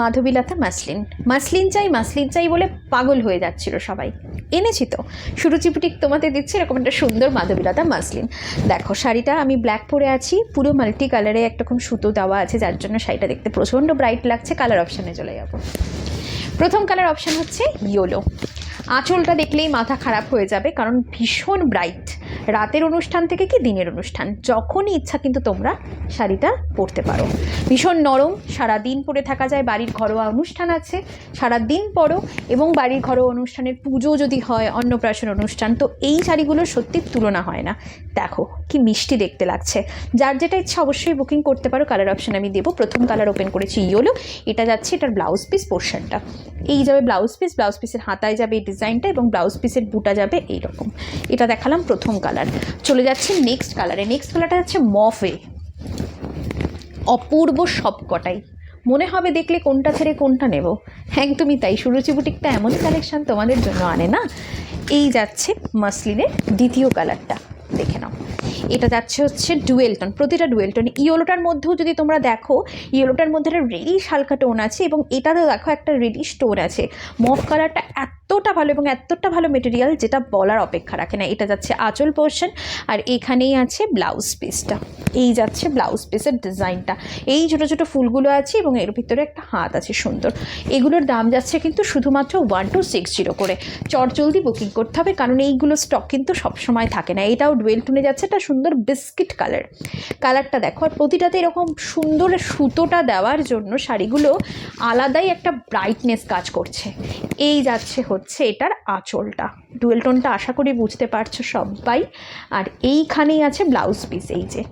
মাধবীলতা muslin. Muslin চাই muslin চাই বলে পাগল হয়ে যাচ্ছিল সবাই। এনেছি তো। সুরুচি বুটিক তোমাদের দিচ্ছি, এরকম একটা সুন্দর মাধবীলতা মাসলিন। দেখো, শাড়িটা আমি ব্ল্যাক পরে আছি, পুরো মাল্টি কালারে একরকম সুতো দেওয়া আছে, যার জন্য শাড়িটা দেখতে প্রচণ্ড ব্রাইট লাগছে কালার অপশানে চলে যাব। প্রথম কালার অপশান হচ্ছে ইয়োলো আঁচলটা দেখলেই মাথা খারাপ হয়ে যাবে, কারণ ভীষণ ব্রাইট রাতের অনুষ্ঠান থেকে কি দিনের অনুষ্ঠান? যখনই ইচ্ছা কিন্তু তোমরা শাড়িটা পরতে পারো। ভীষণ নরম সারা দিন পরে থাকা যায়, বাড়ির ঘরোয়া অনুষ্ঠান আছে সারা দিন পরো এবং বাড়ির ঘরোয়া অনুষ্ঠানের পুজো যদি হয়, অন্নপ্রাশন অনুষ্ঠান, তো এই শাড়িগুলোর সত্যি তুলনা হয় না। দেখো, কি মিষ্টি দেখতে লাগছে। যার যেটা ইচ্ছা অবশ্যই বুকিং করতে পারো। কালার অপশান আমি দেবো। প্রথম কালার ওপেন করেছি ইয়োলো এটা যাচ্ছে এটার ব্লাউজ পিস পোর্শনটা এই যাবে ব্লাউজ পিস ব্লাউজ পিসের হাতায় যাবে এই ডিজাইনটা এবং ব্লাউজ পিসের বুটা যাবে এইরকম। এটা দেখালাম প্রথম কালার চলে যাচ্ছে নেক্সট কালারে নেক্সট কালারটা হচ্ছে মফে। অপূর্ব সব কটাই মনে হবে দেখলে কোনটা ছেড়ে কোনটা নেব। একদমই তাই। সুরুচি বুটিকটা এমনই কালেকশান তোমাদের জন্য আনে না? এই যাচ্ছে মাসলিনের দ্বিতীয় কালারটা দেখে নাও। এটা যাচ্ছে হচ্ছে ডুয়েলটন, প্রতিটা ডুয়েলটন ইয়েলোটার মধ্যেও যদি তোমরা দেখো, ইয়েলোটার মধ্যে একটা রেডিশ হালকা টোন আছে এবং এটাতেও দেখো একটা রেডিশ টোন আছে। মফ কালারটা এতটা ভালো এবং এতটা ভালো মেটেরিয়াল যেটা বলার অপেক্ষা রাখে না। এটা যাচ্ছে আঁচল পোর্শন আর এখানেই আছে ব্লাউজ পিসটা এই যাচ্ছে ব্লাউজ পিসের ডিজাইনটা এই ছোটো ছোটো ফুলগুলো আছে এবং এর ভিতরে একটা হাত আছে সুন্দর। এগুলোর দাম যাচ্ছে কিন্তু শুধুমাত্র ওয়ান টু সিক্স জিরো করে। চট জলদি বুকিং করতে হবে কারণ এইগুলো স্টক কিন্তু সবসময় থাকে না। এটাও ডুয়েল টুনে যাচ্ছে একটা সুন্দর বিস্কিট কালার। কালারটা দেখো, আর প্রতিটাতে এরকম সুন্দর সুতোটা দেওয়ার জন্য শাড়িগুলো আলাদাই একটা ব্রাইটনেস কাজ করছে। এই যাচ্ছে হচ্ছে এটার আঁচলটা। ডুয়েল টোনটা আশা করি বুঝতে পারছ সবাই। আর এইখানেই আছে ব্লাউজ পিস এই যে।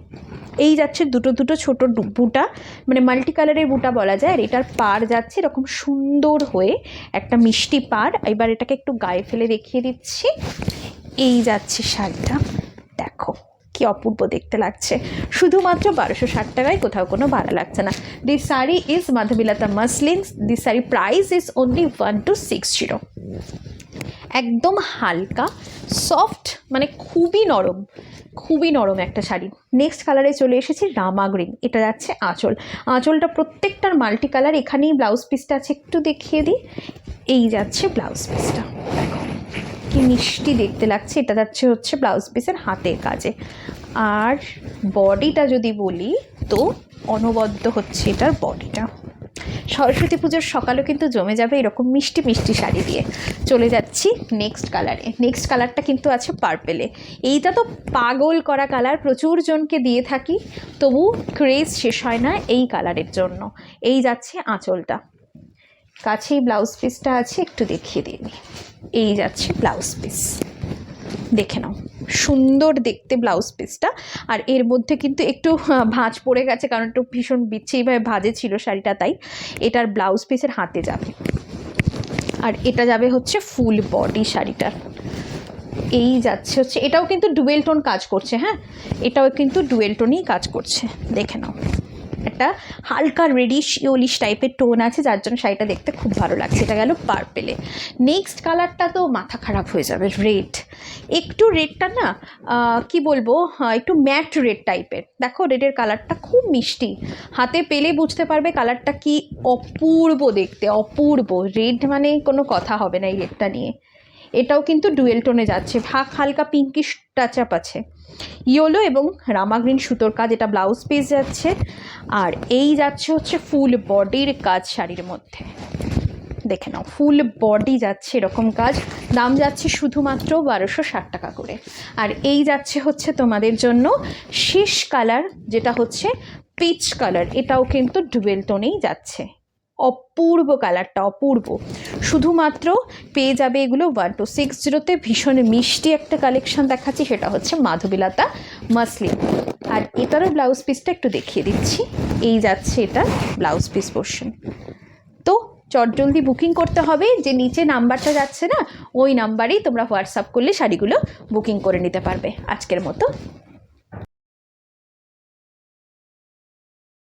এই যাচ্ছে দুটো দুটো ছোট বুটা মানে মাল্টি কালারের বুটা বলা যায়, আর এটার পার যাচ্ছে এরকম সুন্দর হয়ে একটা মিষ্টি পার। এবার এটাকে একটু গায়ে ফেলে দেখিয়ে দিচ্ছি। এই যাচ্ছে শাড়িটা, দেখো। কি অপূর্ব দেখতে লাগছে। শুধুমাত্র বারোশো ষাট টাকায় কোথাও কোনো ভাড়া লাগছে না। The sari is Madhabilata muslin the sari price is only one two six zero. একদম হালকা, সফট মানে খুবই নরম খুবই নরম একটা শাড়ি। নেক্সট কালারে চলে এসেছি রামা গ্রিন, এটা যাচ্ছে আঁচল। আঁচলটা প্রত্যেকটার মাল্টি কালার, এখানেই ব্লাউজ পিসটা আছে, একটু দেখিয়ে দিই। এই যাচ্ছে ব্লাউজ পিসটা। কি মিষ্টি দেখতে লাগছে, এটা যাচ্ছে হচ্ছে ব্লাউজ পিসের হাতের কাজে। আর বডিটা যদি বলি, তো অনবদ্য হচ্ছে এটার বডিটা সরস্বতী পুজোর সকালেও কিন্তু জমে যাবে এরকম মিষ্টি মিষ্টি শাড়ি দিয়ে। চলে যাচ্ছি নেক্সট কালারে নেক্সট কালারটা কিন্তু আছে পার্পেলে এইটা তো পাগল করা কালার প্রচুর জনকে দিয়ে থাকি, তবু ক্রেজ শেষ হয় না এই কালারের জন্য। এই যাচ্ছে আঁচলটা। কাছেই ব্লাউজ পিসটা আছে, একটু দেখিয়ে দিই। এই যাচ্ছে ব্লাউজ পিস। দেখে নাও, সুন্দর দেখতে ব্লাউজ পিসটা। আর এর মধ্যে কিন্তু একটু ভাঁজ পড়ে গেছে, কারণ একটু ভীষণ বিচ্ছিভাবে ভাজে ছিল শাড়িটা, তাই এটার ব্লাউজ পিসের হাতে যাবে। আর এটা যাবে হচ্ছে ফুল বডি শাড়িটার এই যাচ্ছে হচ্ছে, এটাও কিন্তু ডুয়েল টোন কাজ করছে হ্যাঁ? এটাও কিন্তু ডুয়েল টোনই কাজ করছে। দেখে নাও। একটা হালকা রেডিশ ইয়োলিশ টাইপের টোন আছে, যার জন্য শাড়িটা দেখতে খুব ভালো লাগছে। এটা গেল পার্পেলে নেক্সট কালারটা তো মাথা খারাপ হয়ে যাবে রেড একটু রেডটা না কি বলব একটু ম্যাট রেড টাইপের দেখো রেডের কালারটা খুব মিষ্টি। হাতে পেলে বুঝতে পারবে কালারটা কি অপূর্ব দেখতে, অপূর্ব। রেড মানে কোনো কথা হবে না এই রেডটা নিয়ে। এটাও কিন্তু ডুয়েল টোনে যাচ্ছে। হালকা পিঙ্কিশ টাচ আপ আছে। ইয়োলো এবং রামাগ্রিন সুতোর কাজ, এটা ব্লাউজ পিস যাচ্ছে। আর এই যাচ্ছে হচ্ছে ফুল বডির কাজ শাড়ির মধ্যে। দেখে নাও ফুল বডি যাচ্ছে এরকম কাজ। দাম যাচ্ছে শুধুমাত্র বারোশো ষাট টাকা করে। আর এই যাচ্ছে হচ্ছে তোমাদের জন্য শেষ কালার যেটা হচ্ছে পিচ কালার এটাও কিন্তু ডুয়েল টোনেই যাচ্ছে। অপূর্ব কালারটা, অপূর্ব। শুধুমাত্র পেয়ে যাবে এগুলো ওয়ান টু সিক্স জিরোতে ভীষণ মিষ্টি একটা কালেকশন দেখাচ্ছি, সেটা হচ্ছে মাধবীলতা মাসলিন আর এটারও ব্লাউজ পিসটা একটু দেখিয়ে দিচ্ছি। এই যাচ্ছে এটা ব্লাউজ পিস পোর্শন তো চটজলদি বুকিং করতে হবে, যে নিচে নাম্বারটা যাচ্ছে না, ওই নাম্বারেই তোমরা হোয়াটসঅ্যাপ করলে শাড়িগুলো বুকিং করে নিতে পারবে। আজকের মতো